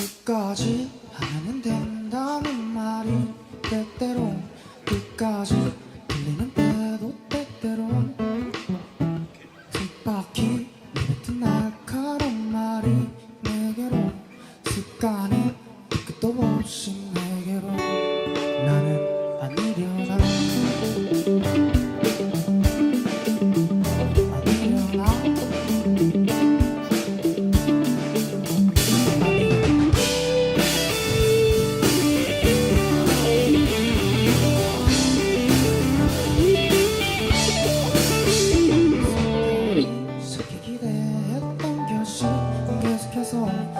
끝까지 하면 된다는 말이 때때로 끝까지 들리는 때도 때때로 뒷바퀴 song.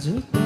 जी